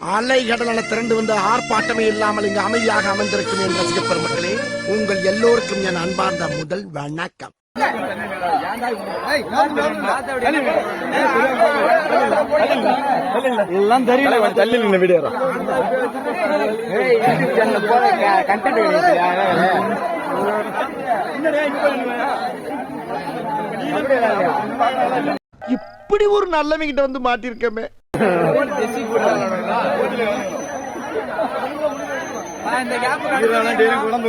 அலை கடலான திரண்டு வந்து ஆர்ப்பாட்டமே இல்லாமல் இங்கு அமைதியாக அமர்ந்திருக்கும் என் ரசிக பெருமக்களே உங்கள் எல்லோருக்கும் என் அன்பார்ந்த முதல் வணக்கம். எல்லாம் தெரியல தள்ளி நின்று வீடியோ இப்படி ஒரு நல்லவங்கிட்ட வந்து மாட்டிருக்கமே குழம்பு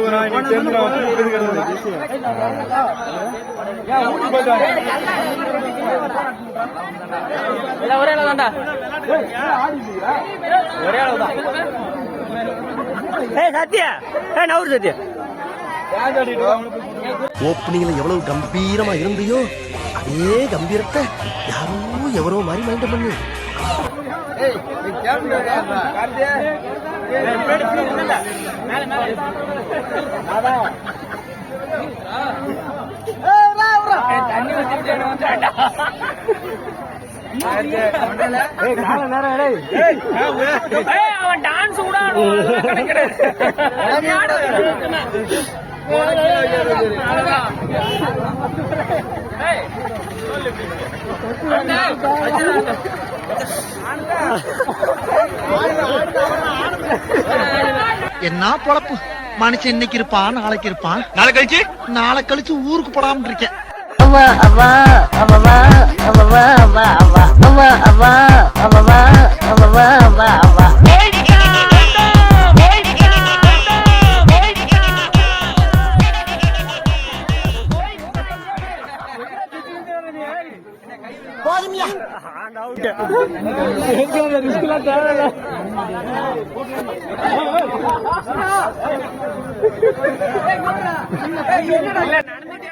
ஒரே அளவு ஒரே அளவு தான் சத்யா ஏய் நவுரு சத்யா ஓப்பனிங்ல எவ்வளவு கம்பீரமா இருந்தியோ அதே கம்பீரத்தை யாரோ எவரோ மாதிரி மைண்ட் பண்ணு. அவன் டான்ஸ் கூட ஆடுவான் என்ன பொழப்பு? மனுஷன் இன்னைக்கு இருப்பான் நாளைக்கு இருப்பான். நாளை கழிச்சு? நாளை கழிச்சு ஊருக்கு போடாம இருக்கேன் அவா அவா அவா அவா அவா அவா அவவா அவவா அவா அவா போதுமியா?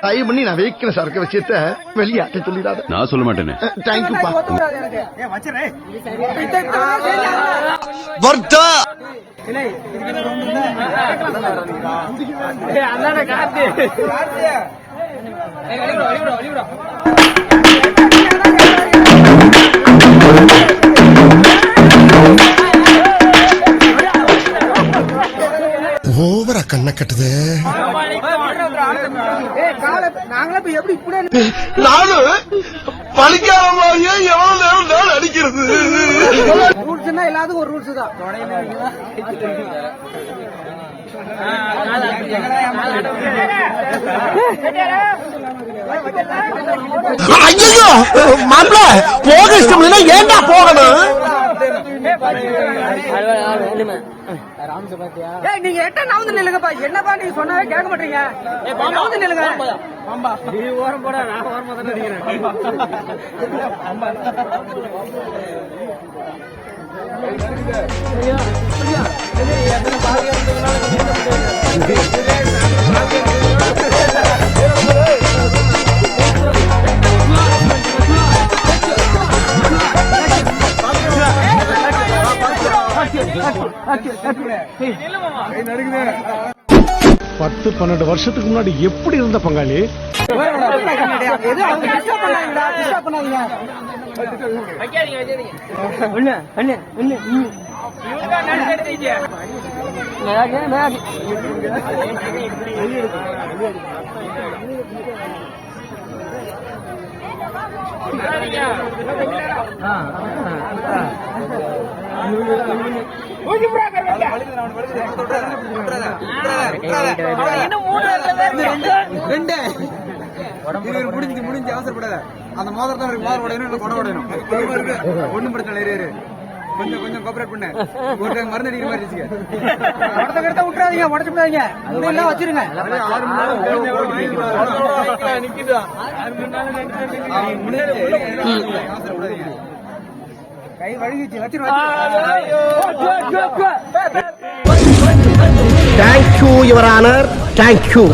தயவு பண்ணி நான் வைக்கிற சரக்கு விஷயத்த வெளியாட்ட சொல்லிடாத. நான் சொல்ல மாட்டேனே. தேங்க்யூப்பா வர்த்தா! அண்ணா காத்து கட்டுது. நானும் பழிக்காம மாதிரியே எவ்வளவு நேரம் நான் அடிக்கிறது? ரூல்ஸ்னா எல்லாத்துக்கும் ஒரு ரூல்ஸ் தான். ஐயோ மாப்பிள போக இஷ்டம் இல்லைன்னா ஏன்டா போகணும்? நீங்க எட்ட நவுந்து நில்லுங்கப்பா. என்னப்பா நீங்க சொன்னாவே கேட்க மாட்டீங்க? நவுந்து நில்லுங்க. நீ ஓரம் போட நான் ஓரமா தான் அடிக்கிறேன் பத்து பன்னெண்டு வருஷத்துக்கு முன்னாடி எப்படி இருந்த பங்காளி? எது முடிஞ்சு முடிஞ்சு அவசரப்படாத அந்த மோதிரம் தான் மோதிரம் உடையணும் இல்லை குடம் உடையணும் ஒன்றும் பிரச்சனை இரு கொஞ்சம் கொஞ்சம் கோஆபரேட் பண்ணு ஒரு டைம் மருந்து அடிக்கிற மாதிரி இருந்துச்சு உடத்த கடத்த விட்டுறாதீங்க உடச்சு விடாதீங்க எல்லாம் வச்சிருங்க ஆறு மணி நேரம் கை வழுகிச்சு வச்சிரு தேங்க்யூ யுவர் ஆனர் தேங்க்யூ